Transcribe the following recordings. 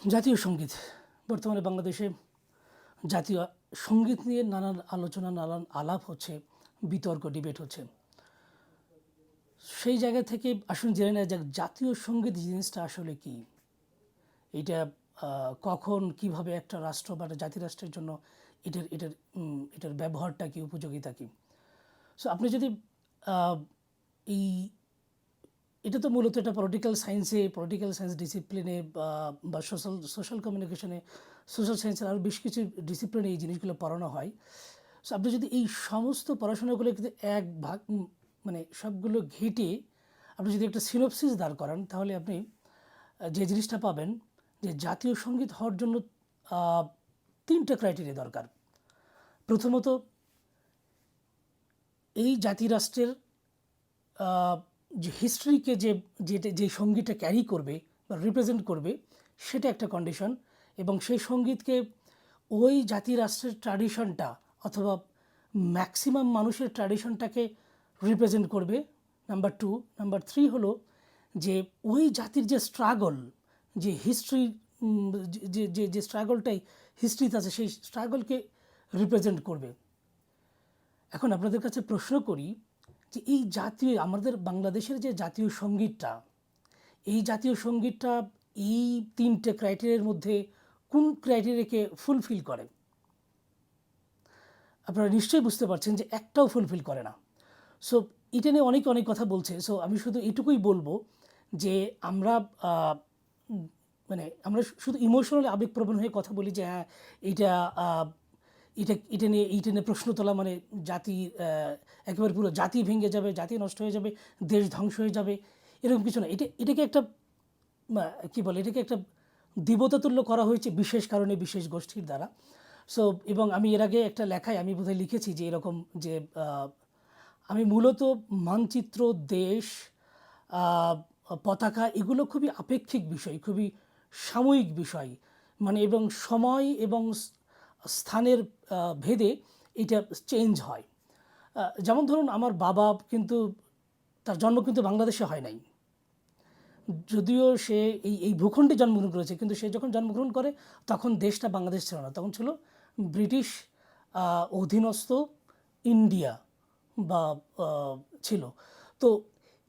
জাতীয় সংগীত। বর্তমানে বাংলাদেশে জাতীয় সংগীত নিয়ে নানান আলোচনা, নানান আলাপ হচ্ছে, বিতর্ক ডিবেট হচ্ছে। সেই জায়গা থেকে আসুন জেনে নেওয়া যাক, জাতীয় সংগীত জিনিসটা আসলে কি? এটা কখন, কীভাবে একটা রাষ্ট্র বা একটা জাতি রাষ্ট্রের জন্য এটার এটার এটার ব্যবহারটা কি, উপযোগিতা কি? সো আপনি যদি এই এটা তো মূলত এটা পলিটিক্যাল সায়েন্সে পলিটিক্যাল সায়েন্স ডিসিপ্লিনে বা সোশ্যাল সোশ্যাল কমিউনিকেশনে সোশ্যাল সায়েন্সের আরও বেশ কিছু ডিসিপ্লিনে এই জিনিসগুলো পড়ানো হয়। সো আপনি যদি এই সমস্ত পড়াশোনাগুলো কিন্তু এক ভাগ মানে সবগুলো ঘেটে আপনি যদি একটা সিনোপসিস দাঁড় করান তাহলে আপনি যে জিনিসটা পাবেন যে জাতীয় সংগীত হওয়ার জন্য তিনটা ক্রাইটেরিয়া দরকার। প্রথমত এই জাতি রাষ্ট্রের আহ, যে হিস্ট্রিকে যে, যেটা, যে সঙ্গীতটা ক্যারি করবে বা রিপ্রেজেন্ট করবে, সেটা একটা কন্ডিশন এবং সেই সঙ্গীতকে ওই জাতি রাষ্ট্রের ট্র্যাডিশনটা অথবা ম্যাক্সিমাম মানুষের ট্র্যাডিশনটাকে রিপ্রেজেন্ট করবে। নাম্বার টু নাম্বার থ্রি হলো যে ওই জাতির যে স্ট্রাগল যে হিস্ট্রি যে যে যে স্ট্রাগলটাই হিস্ট্রিতে আছে, সেই স্ট্রাগলকে রিপ্রেজেন্ট করবে। এখন আপনাদের কাছে প্রশ্ন করি যে এই জাতীয় আমাদের বাংলাদেশের যে জাতীয় সঙ্গীতটা এই জাতীয় সঙ্গীতটা এই তিনটে ক্রাইটেরিয়ার মধ্যে কোন ক্রাইটেরিয়াকে ফুলফিল করে? আপনারা নিশ্চয়ই বুঝতে পারছেন যে একটাও ফুলফিল করে না। সো এটা নিয়ে অনেক অনেক কথা বলছে। সো আমি শুধু এটুকুই বলব যে আমরা মানে আমরা শুধু ইমোশনালি আবেগপ্রবণ হয়ে কথা বলি যে হ্যাঁ আহ, এটা এটা নিয়ে এইটা নিয়ে প্রশ্ন তোলা মানে জাতি একেবারে পুরো জাতি ভেঙে যাবে, জাতি নষ্ট হয়ে যাবে, দেশ ধ্বংস হয়ে যাবে, এরকম কিছু না। এটা, এটাকে একটা কী বলে, এটাকে একটা দেবতাতুল্য করা হয়েছে বিশেষ কারণে, বিশেষ গোষ্ঠীর দ্বারা। সো এবং আমি এর আগে একটা লেখায় আমি বোধহয় লিখেছি যে এরকম যে আমি মূলত মানচিত্র, দেশ পতাকা, এগুলো খুবই আপেক্ষিক বিষয়, খুবই সাময়িক বিষয়। মানে এবং সময় এবং স্থানের ভেদে এটা চেঞ্জ হয়। যেমন ধরুন আমার বাবা কিন্তু, তার জন্ম কিন্তু বাংলাদেশে হয় নাই। যদিও সে এই এই ভূখণ্ডে জন্মগ্রহণ করেছে, কিন্তু সে যখন জন্মগ্রহণ করে, তখন দেশটা বাংলাদেশ ছিল না। তখন ছিল ব্রিটিশ অধীনস্থ ইন্ডিয়া বা ছিল। তো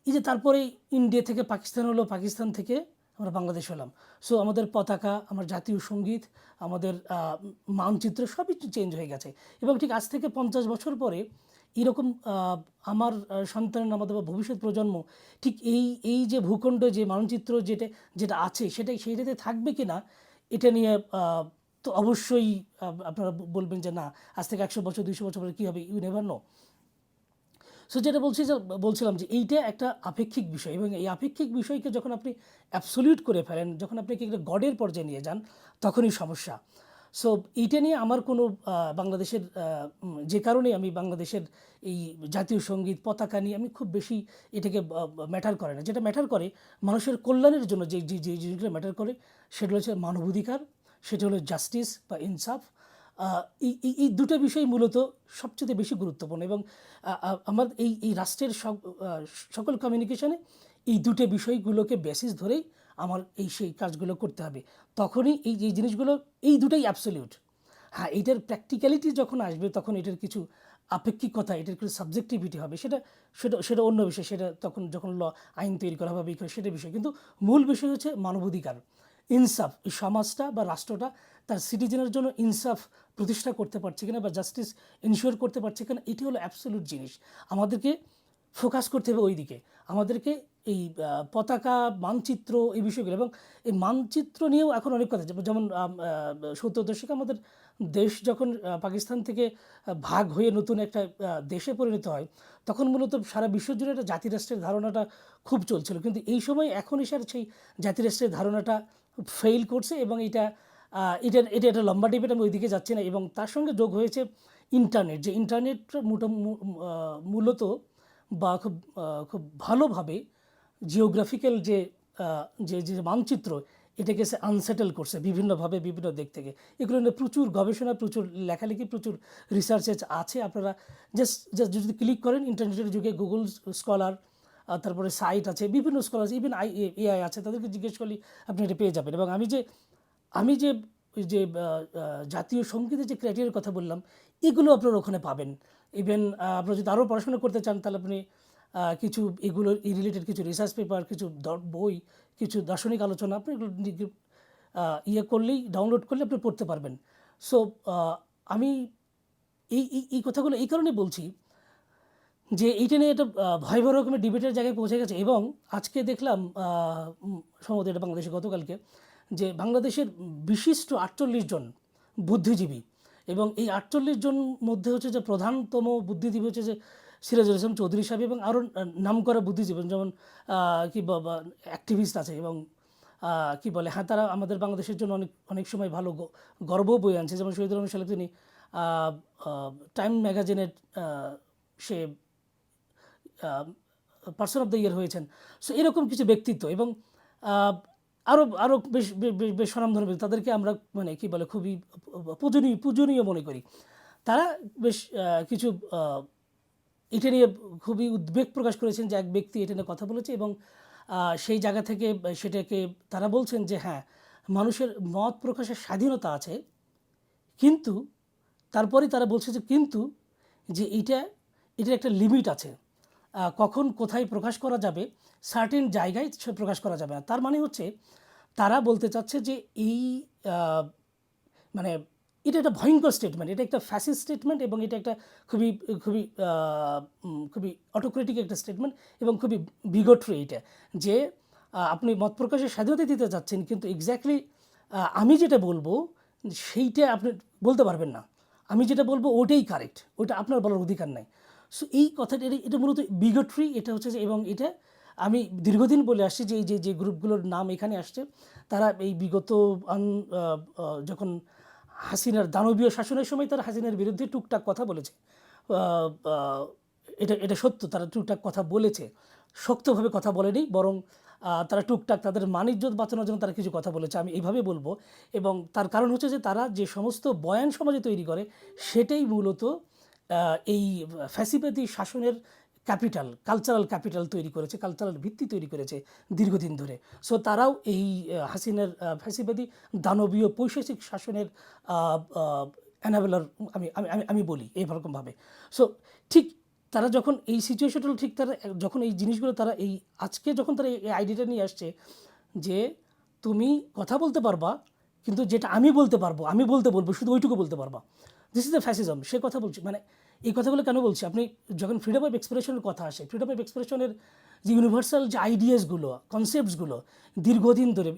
এই যে তারপরে ইন্ডিয়া থেকে পাকিস্তান হলো, পাকিস্তান থেকে আমরা বাংলাদেশ হলাম। সো আমাদের পতাকা, আমার জাতীয় সংগীত, আমাদের মানচিত্র সবই চেঞ্জ হয়ে গেছে। এবং ঠিক আজ থেকে পঞ্চাশ বছর পরে এরকম আমার সন্তান আমাদের বা ভবিষ্যৎ প্রজন্ম ঠিক এই এই যে ভূখণ্ড, যে মানচিত্র যেটা যেটা আছে, সেটাই সেইটাতে থাকবে কি না এটা নিয়ে তো অবশ্যই আপনারা বলবেন যে না, আজ থেকে একশো বছর, দুইশো বছর পরে কী হবে? ইউ নেভার নো সো যেটা বলছি যে, বলছিলাম যে, এইটা একটা আপেক্ষিক বিষয় এবং এই আপেক্ষিক বিষয়কে যখন আপনি অ্যাবসলিউট করে ফেলেন, যখন আপনি একটা গডের পর্যায়ে নিয়ে যান, তখনই সমস্যা। সো এইটা নিয়ে আমার কোনো বাংলাদেশের যে কারণে আমি বাংলাদেশের এই জাতীয় সংগীত পতাকা নিয়ে আমি খুব বেশি এটাকে ম্যাটার করে না। যেটা ম্যাটার করে মানুষের কল্যাণের জন্য যে যে জিনিসগুলো ম্যাটার করে, সেটা হচ্ছে মানবাধিকার, সেটা হলো জাস্টিস বা ইনসাফ এই দুটো বিষয় মূলত সবচেয়ে বেশি গুরুত্বপূর্ণ এবং আমার এই এই রাষ্ট্রের সকল কমিউনিকেশনে এই দুটো বিষয়গুলোকে বেসিস ধরেই আমার এই সেই কাজগুলো করতে হবে। তখনই এই এই জিনিসগুলো, এই দুটোই অ্যাবসলিউট হ্যাঁ এইটার প্র্যাকটিক্যালিটি যখন আসবে তখন এটার কিছু আপেক্ষিকতা, এটার কিছু সাবজেক্টিভিটি হবে, সেটা সেটা সেটা অন্য বিষয়, সেটা তখন যখন ল আইন তৈরি করা হবে সেটা বিষয়। কিন্তু মূল বিষয় হচ্ছে মানবাধিকার। ইনসাফ, এই সমাজটা বা রাষ্ট্রটা তার সিটিজেনের জন্য ইনসাফ প্রতিষ্ঠা করতে পারছে কিনা বা জাস্টিস ইনশিওর করতে পারছে কিনা, এটি হলো অ্যাবসলিউট জিনিস। আমাদেরকে ফোকাস করতে হবে ওই দিকে আমাদেরকে এই পতাকা, মানচিত্র এই বিষয়গুলো এবং এই মানচিত্র নিয়েও এখন অনেক কথা। যেমন- সত্তর দশকে আমাদের দেশ যখন পাকিস্তান থেকে ভাগ হয়ে নতুন একটা দেশে পরিণত হয়, তখন মূলত সারা বিশ্ব জুড়ে একটা জাতিরাষ্ট্রের ধারণাটা খুব চলছিল। কিন্তু এই সময় এখন এসে সেই জাতিরাষ্ট্রের ধারণাটা ফেইল করছে এবং এটা এটা এটা একটা লম্বা ডিবেট আমি ওইদিকে যাচ্ছি না এবং তার সঙ্গে যোগ হয়েছে ইন্টারনেট। যে ইন্টারনেট মোটা মূলত বা খুব খুব ভালোভাবে জিওগ্রাফিক্যাল যে যে যে মানচিত্র, এটাকে সে আনসেটেল করছে বিভিন্নভাবে, বিভিন্ন দিক থেকে। এগুলো নিয়ে প্রচুর গবেষণা, প্রচুর লেখালেখি, প্রচুর রিসার্চ আছে। আপনারা জাস্ট জাস্ট যদি ক্লিক করেন, ইন্টারনেটের যুগে গুগল স্কলার তারপরে সাইট আছে, বিভিন্ন স্কলার ইভেন আই এআই আছে, তাদেরকে জিজ্ঞেস করলে আপনি এটা পেয়ে যাবেন। এবং আমি যে আমি যে যে জাতীয় সঙ্গীতের যে ক্রাইটেরিয়ার কথা বললাম, এগুলো আপনার ওখানে পাবেন। ইভেন আপনারা যদি আরও পড়াশোনা করতে চান, তাহলে আপনি কিছু এগুলোর এই রিলেটেড কিছু রিসার্চ পেপার কিছু বই, কিছু দার্শনিক আলোচনা, আপনি এগুলো ইয়ে করলেই ডাউনলোড করলে আপনি পড়তে পারবেন। সো আমি এই এই কথাগুলো এই কারণে বলছি যে, এইটা নিয়ে একটা ভয়াবহ রকমের ডিবেটের জায়গায় পৌঁছে গেছে এবং আজকে দেখলাম সম্ভবত এটা বাংলাদেশে গতকালকে যে বাংলাদেশের বিশিষ্ট আটচল্লিশ জন বুদ্ধিজীবী এবং এই আটচল্লিশ জন মধ্যে হচ্ছে যে প্রধানতম বুদ্ধিজীবী হচ্ছে যে সিরাজুল ইসলাম চৌধুরী সাহেব এবং আরও নাম করা বুদ্ধিজীবী যেমন কি অ্যাক্টিভিস্ট আছে এবং কি বলে হ্যাঁ তারা আমাদের বাংলাদেশের জন্য অনেক অনেক সময় ভালো গর্ব বই আনছে। যেমন শহীদুল রহমান সাহেব তিনি টাইম ম্যাগাজিনের সে পার্সন অফ দ্য ইয়ার হয়েছেন। সো এরকম কিছু ব্যক্তিত্ব এবং আরও আরও বেশ বেশ স্বনামধন্য ব্যক্তি তাদেরকে আমরা মানে কি বলে খুবই পূজনীয় পূজনীয় মনে করি। তারা বেশ কিছু এটা নিয়ে খুবই উদ্বেগ প্রকাশ করেছেন যে এক ব্যক্তি এটা নিয়ে কথা বলেছে এবং সেই জায়গা থেকে সেটাকে তারা বলছেন যে হ্যাঁ মানুষের মত প্রকাশের স্বাধীনতা আছে, কিন্তু তারপরে তারা বলছে যে কিন্তু যে এইটা, এটার একটা লিমিট আছে। কখন কোথায় প্রকাশ করা যাবে সার্টেন জায়গায় প্রকাশ করা যাবে না। তার মানে হচ্ছে, তারা বলতে চাচ্ছে যে এই মানে এটা একটা ভয়ঙ্কর স্টেটমেন্ট এটা একটা ফ্যাসিস স্টেটমেন্ট এবং এটা একটা খুবই খুবই খুবই অটোক্রেটিক একটা স্টেটমেন্ট এবং খুবই বিগট্রি এটা। যে আপনি মত প্রকাশের স্বাধীনতা দিতে চাচ্ছেন কিন্তু এক্স্যাক্টলি আমি যেটা বলব, সেইটা আপনি বলতে পারবেন না। আমি যেটা বলব, ওটাই কারেক্ট ওটা আপনার বলার অধিকার নাই। সো এই কথাটা, এটা- মূলত বিগট্রি এটা হচ্ছে যে, এবং এটা আমি দীর্ঘদিন বলে আসছি যে, এই যে যে গ্রুপগুলোর নাম এখানে আসছে, তারা এই বিগত যখন হাসিনার দানবীয় শাসনের সময় তারা হাসিনার বিরুদ্ধে টুকটাক কথা বলেছে এটা এটা সত্য, তারা টুকটাক কথা বলেছে, শক্তভাবে কথা বলেনি, বরং তারা টুকটাক তাদের মানিজ্যত বাঁচানোর জন্য তারা কিছু কথা বলেছে, আমি এইভাবে বলব, এবং তার কারণ হচ্ছে যে, তারা যে সমস্ত বয়ান সমাজে তৈরি করে, সেটাই মূলত এই ফ্যাসিবাদী শাসনের ক্যাপিটাল কালচারাল ক্যাপিটাল তৈরি করেছে কালচারাল ভিত্তি তৈরি করেছে দীর্ঘদিন ধরে। সো তারাও এই হাসিনার ফ্যাসিবাদী দানবীয় পৈশাচিক শাসনের অ্যানাবেলার আমি আমি, আমি- আমি বলি এইরকমভাবে সো ঠিক তারা যখন এই সিচুয়েশনটা ঠিক তারা, যখন এই জিনিসগুলো তারা এই, আজকে যখন তারা এই আইডিয়াটা নিয়ে আসছে যে তুমি কথা বলতে পারবা, কিন্তু যেটা আমি বলতে পারব, আমি বলতে বলব, শুধু ওইটুকু বলতে পারবা। দিস ইজ দ্য ফ্যাসিজম সে কথা বলছি। মানে এই কথাগুলো কেন বলছি? আপনি যখন ফ্রিডম অফ এক্সপ্রেশনের কথা আসে ফ্রিডম অফ এক্সপ্রেশনের যে ইউনিভার্সাল যে আইডিয়াসগুলো কনসেপ্টসগুলো দীর্ঘদিন ধরে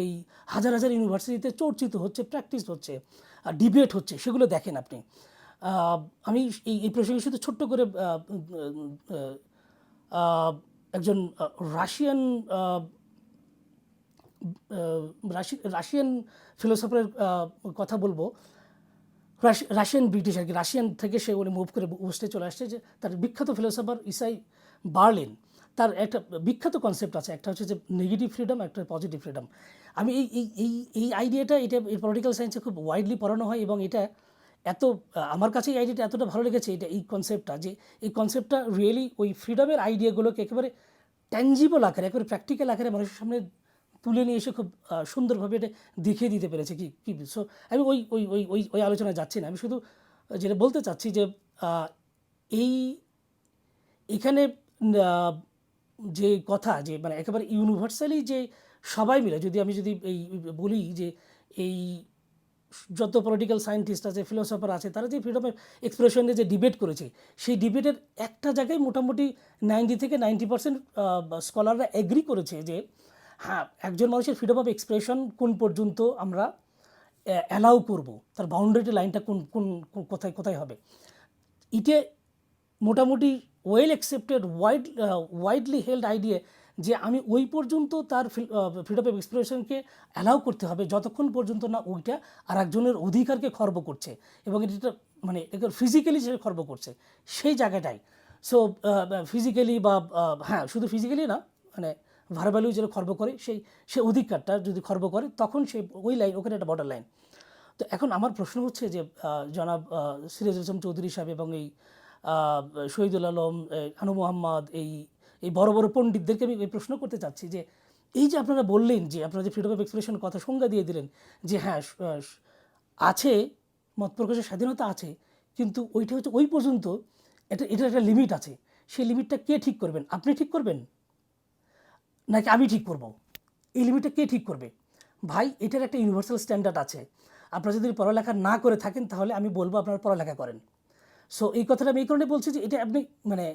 এই- হাজার হাজার ইউনিভার্সিটিতে চর্চিত হচ্ছে প্র্যাকটিস হচ্ছে ডিবেট হচ্ছে, সেগুলো দেখেন আপনি। আমি এই এই প্রসঙ্গে শুধু ছোট্ট করে একজন রাশিয়ান রাশিয়ান ফিলোসফারের কথা বলব। রাশিয়ান ব্রিটিশ আর কি রাশিয়ান থেকে সে উনি মুভ করে ওয়েস্টে চলে আসছে যে তার বিখ্যাত ফিলোসফার ইসাই বার্লিন তার একটা বিখ্যাত কনসেপ্ট আছে, একটা হচ্ছে যে নেগেটিভ ফ্রিডম একটা পজিটিভ ফ্রিডম আমি এই এই এই আইডিয়াটা এটা এই পলিটিক্যাল সায়েন্সে খুব ওয়াইডলি পড়ানো হয় এবং এটা এত, আমার কাছে এই আইডিয়াটা এতটা ভালো লেগেছে, এটা এই কনসেপ্টটা যে এই কনসেপ্টটা রিয়েলি ওই ফ্রিডমের আইডিয়াগুলোকে একেবারে ট্যাঞ্জিবল আকারে, একেবারে প্র্যাকটিক্যাল আকারে মানুষের সামনে তুলে নিয়ে এসে খুব সুন্দরভাবে এটা দেখিয়ে দিতে পেরেছে। কি কি সো আমি ওই ওই ওই ওই ওই আলোচনায় যাচ্ছি না। আমি শুধু যেটা বলতে চাচ্ছি যে এই, এখানে যে কথা যে মানে একেবারে ইউনিভার্সালি যে সবাই মিলে, যদি আমি যদি এই, বলি যে এই যত পলিটিক্যাল সায়েন্টিস্ট আছে ফিলোসফার আছে, তারা যে ফ্রিডম এক্সপ্রেশনে যে ডিবেট করেছে, সেই ডিবেটের একটা জায়গায় মোটামুটি নাইনটি থেকে নাইনটি পার্সেন্ট স্কলাররা এগ্রি করেছে যে হ্যাঁ একজন মানুষের ফ্রিডম অফ এক্সপ্রেশন কোন পর্যন্ত আমরা অ্যালাউ করব? তার বাউন্ডারি লাইনটা কোন কোন কোথায় কোথায় হবে? ইটে মোটামুটি well accepted wide widely held idea যে আমি ওই পর্যন্ত তার ফ্রিডম অফ এক্সপ্রেশনকে অ্যালাউ করতে হবে, যতক্ষণ পর্যন্ত না ওইটা আর একজনের অধিকারকে খর্ব করছে এবং এটা মানে ফিজিক্যালি সে খর্ব করছে, সেই জায়গাটাই। সো ফিজিক্যালি বা হ্যাঁ শুধু ফিজিক্যালি না মানে ভার্বালিও যেটা খর্ব করে সেই সে অধিকারটা যদি খর্ব করে তখন সে ওই লাইন ওখানে একটা বর্ডার লাইন তো এখন আমার প্রশ্ন হচ্ছে যে জনাব আহ, সিরাজুল ইসলাম চৌধুরী সাহেব এবং এই শহীদুল আলম আনু মোহাম্মদ এই এই বড় বড় পণ্ডিতদেরকে আমি এই প্রশ্ন করতে চাচ্ছি যে এই যে আপনারা বললেন যে আপনারা যে ফ্রিডম অফ এক্সপ্রেশন কথা সংজ্ঞা দিয়ে দিলেন যে হ্যাঁ আছে মত প্রকাশের স্বাধীনতা আছে কিন্তু ওইটা হচ্ছে ওই পর্যন্ত এটা এটার একটা লিমিট আছে। সেই লিমিটটা কে ঠিক করবেন? আপনি ঠিক করবেন? নাকি আমি ঠিক করব? এই লিমিটটা কে ঠিক করবে? ভাই, এটার একটা ইউনিভার্সাল স্ট্যান্ডার্ড আছে। আপনারা যদি পড়ালেখা না করে থাকেন, তাহলে আমি বলব আপনারা পড়ালেখা করেন। সো এই কথাটা আমি এই কারণে বলছি যে, এটা আপনি মানে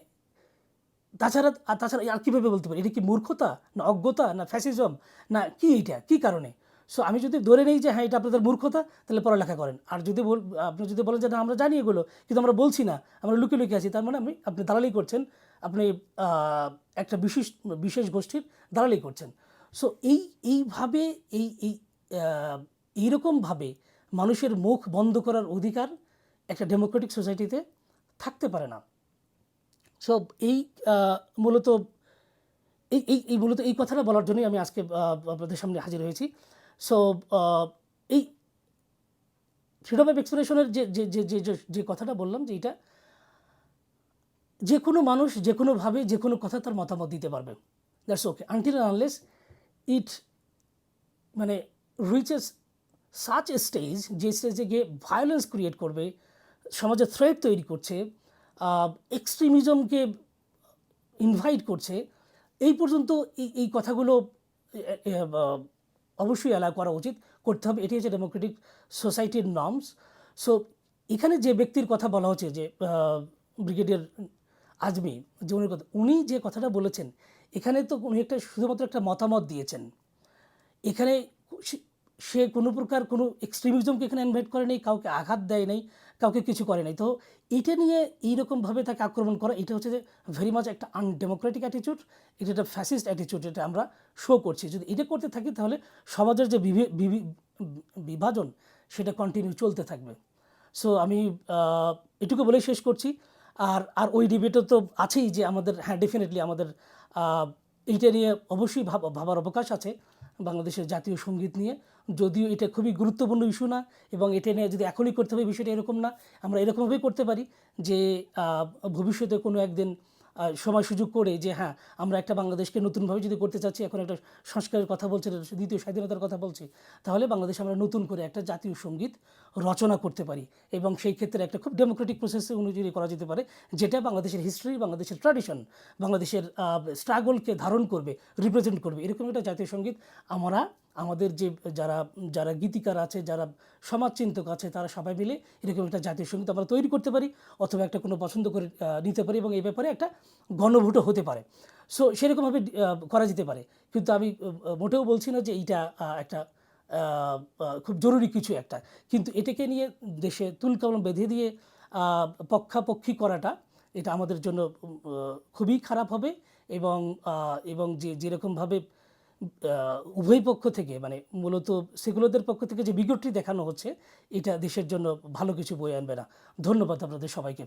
তাছাড়া, আর তাছাড়া আর কীভাবে বলতে পারি? এটা কি মূর্খতা, না অজ্ঞতা, না ফ্যাসিজম না কি এটা? কি কারণে? সো আমি যদি ধরে নেই যে হ্যাঁ এটা আপনাদের মূর্খতা, তাহলে পড়ালেখা করেন। আর যদি আপনি যদি বলেন যে, না, আমরা জানি এগুলো, কিন্তু আমরা বলছি না, আমরা লুকিয়ে লুকিয়ে আছি, তার মানে আপনি আপনি দালালি করছেন আপনি একটা বিশেষ বিশেষ গোষ্ঠীর দালালি করছেন। সো এই, এইভাবে, এই এই এইরকমভাবে মানুষের মুখ বন্ধ করার অধিকার একটা ডেমোক্রেটিক সোসাইটিতে থাকতে পারে না। সো এই মূলত, এই এই এই মূলত এই কথাটা বলার জন্যই আমি আজকে আপনাদের সামনে হাজির হয়েছি। সো এই ফ্রিডম অফ এক্সপ্রেশনের যে যে যে যে, যে- যে কথাটা বললাম যে, এটা যে কোনো মানুষ যে কোনোভাবে যে কোনো কথা তার মতামত দিতে পারবে। That's okay until unless it মানে রিচেস সাচ এ স্টেজ যে স্টেজে গিয়ে ভায়োলেন্স ক্রিয়েট করবে, সমাজে থ্রেট তৈরি করছে এক্সট্রিমিজমকে ইনভাইট করছে, এই পর্যন্ত এই এই কথাগুলো অবশ্যই অ্যালাউ করা উচিত। করতে হবে। এটি হচ্ছে ডেমোক্রেটিক সোসাইটির নর্মস সো এখানে যে ব্যক্তির কথা বলা হচ্ছে যে ব্রিগেডিয়ার আজমি উনি কথা। উনি যে কথাটা বলেছেন, এখানে তো উনি একটা শুধুমাত্র একটা মতামত দিয়েছেন। এখানে সে- কোনো প্রকার কোনো এক্সট্রিমিজমকে এখানে ইনভাইট করে নেই, কাউকে আঘাত দেয় নাই, কাউকে কিছু করে নাই। তো এটা নিয়ে এইরকমভাবে তাকে আক্রমণ করা, এটা হচ্ছে যে ভেরি মাচ একটা আনডেমোক্রেটিক অ্যাটিচিউড এটা একটা ফ্যাসিস্ট অ্যাটিচিউড এটা আমরা শো করছি। যদি এটা করতে থাকি, তাহলে সমাজের যে বিভি- বিভি- বিভাজন, সেটা কন্টিনিউ চলতে থাকবে। সো আমি এটুকু বলেই শেষ করছি। আর আর ওই ডিবেটও তো আছেই যে আমাদের হ্যাঁ ডেফিনেটলি আমাদের এইটা নিয়ে অবশ্যই ভাব, ভাবার অবকাশ আছে বাংলাদেশের জাতীয় সংগীত নিয়ে। যদিও এটা খুবই গুরুত্বপূর্ণ ইস্যু না এবং এটা নিয়ে যদি এখনই করতে হবে বিষয়টা এরকম না, আমরা এরকমভাবেই করতে পারি যে ভবিষ্যতে কোনো একদিন সময় সুযোগ করে যে হ্যাঁ আমরা একটা বাংলাদেশকে নতুনভাবে যদি করতে চাচ্ছি, এখন একটা সংস্কারের কথা বলছি দ্বিতীয় স্বাধীনতার কথা বলছি, তাহলে বাংলাদেশে আমরা নতুন করে একটা জাতীয় সংগীত রচনা করতে পারি। এবং সেই ক্ষেত্রে একটা খুব ডেমোক্রেটিক প্রসেসে অনুযায়ী করা যেতে পারে, যেটা বাংলাদেশের হিস্ট্রি বাংলাদেশের ট্র্যাডিশন বাংলাদেশের স্ট্রাগলকে ধারণ করবে রিপ্রেজেন্ট করবে। এরকম একটা জাতীয় সংগীত আমরা আমাদের যে, যারা যারা গীতিকার আছে, যারা সমাজচিন্তক আছে, তারা সবাই মিলে এরকম একটা জাতীয় সংগীত আমরা তৈরি করতে পারি অথবা একটা কোনো পছন্দ করে নিতে পারি এবং এই ব্যাপারে একটা গণভোটও হতে পারে। সো সেরকমভাবে করা যেতে পারে। কিন্তু আমি মোটেও বলছি না যে এইটা একটা খুব জরুরি কিছু একটা। কিন্তু এটাকে নিয়ে দেশে তুলকামন বেঁধে দিয়ে পক্ষাপক্ষী করাটা, এটা আমাদের জন্য খুবই খারাপ হবে এবং এবং যে, যেরকমভাবে উভয় পক্ষ থেকে মানে মূলত সেকুলারদের পক্ষ থেকে যে বিজ্ঞপ্তি দেখানো হচ্ছে, এটা দেশের জন্য ভালো কিছু বয়ে আনবে না। ধন্যবাদ আপনাদের সবাইকে।